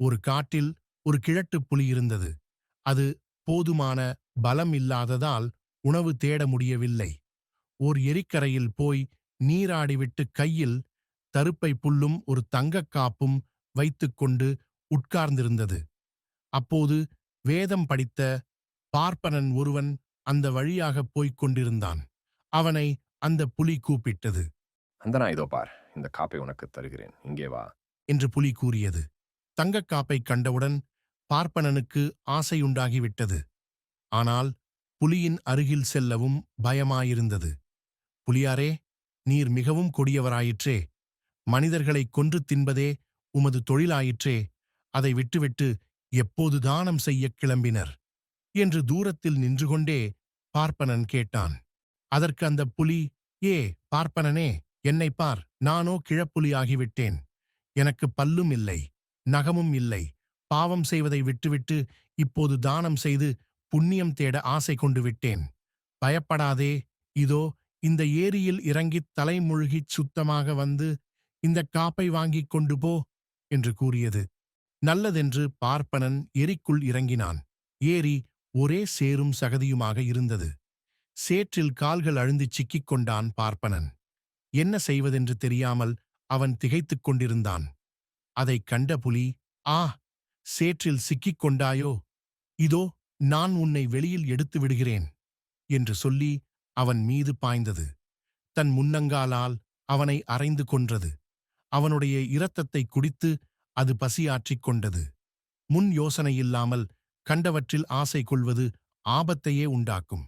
ஒரு காட்டில் ஒரு கிழட்டுப் புலி இருந்தது. அது போதுமான பலம் இல்லாததால் உணவு தேட முடியவில்லை. ஓர் எரிக்கரையில் போய் நீராடிவிட்டு கையில் தருப்பை புல்லும் ஒரு தங்கக் காப்பும் வைத்துக்கொண்டு உட்கார்ந்திருந்தது. அப்போது வேதம் படித்த பார்ப்பனன் ஒருவன் அந்த வழியாகப் போய்க் கொண்டிருந்தான். அவனை அந்த புலி கூப்பிட்டது. அந்தனா இதோ பார் இந்த காப்பை உனக்கு தருகிறேன். இங்கே வா. என்று புலி கூறியது. தங்கக் காப்பைக் கண்டவுடன் பார்ப்பனனுக்கு ஆசையுண்டாகிவிட்டது. ஆனால் புலியின் அருகில் செல்லவும் பயமாயிருந்தது. புலியாரே நீர் மிகவும் கொடியவராயிற்றே. மனிதர்களைக் கொன்று தின்பதே உமது தொழிலாயிற்றே. அதை விட்டுவிட்டு எப்போது தானம் செய்யக் கிளம்பினர்? என்று தூரத்தில் நின்று கொண்டே பார்ப்பனன் கேட்டான். அதற்கு அந்த புலி ஏ பார்ப்பனனே என்னை பார் நானோ கிழப்புலியாகிவிட்டேன். எனக்கு பல்லும் இல்லை. நகமும் இல்லை. பாவம் செய்வதை விட்டுவிட்டு இப்போது தானம் செய்து புண்ணியம் தேட ஆசை கொண்டு விட்டேன். பயப்படாதே இதோ இந்த ஏரியில் இறங்கித் தலைமுழுகிச் சுத்தமாக வந்து இந்த காப்பை வாங்கிக் கொண்டு போ என்று கூறியது. நல்லதென்று பார்ப்பனன் எரிக்குள் இறங்கினான். ஏரி ஒரே சேரும் சகதியுமாக இருந்தது. சேற்றில் கால்கள் அழுந்திச் சிக்கிக் கொண்டான் பார்ப்பனன். என்ன செய்வதென்று தெரியாமல் அவன் திகைத்துக் கொண்டிருந்தான். அதைக் கண்ட புலி ஆ சேற்றில் சிக்கிக் கொண்டாயோ? இதோ நான் உன்னை வெளியில் எடுத்து விடுகிறேன் என்று சொல்லி அவன் மீது பாய்ந்தது. தன் முன்னங்காலால் அவனை அறைந்து கொன்றது. அவனுடைய இரத்தத்தை குடித்து அது பசியாற்றிக் கொண்டது. முன் யோசனையில்லாமல் கண்டவற்றில் ஆசை கொள்வது ஆபத்தையே உண்டாக்கும்.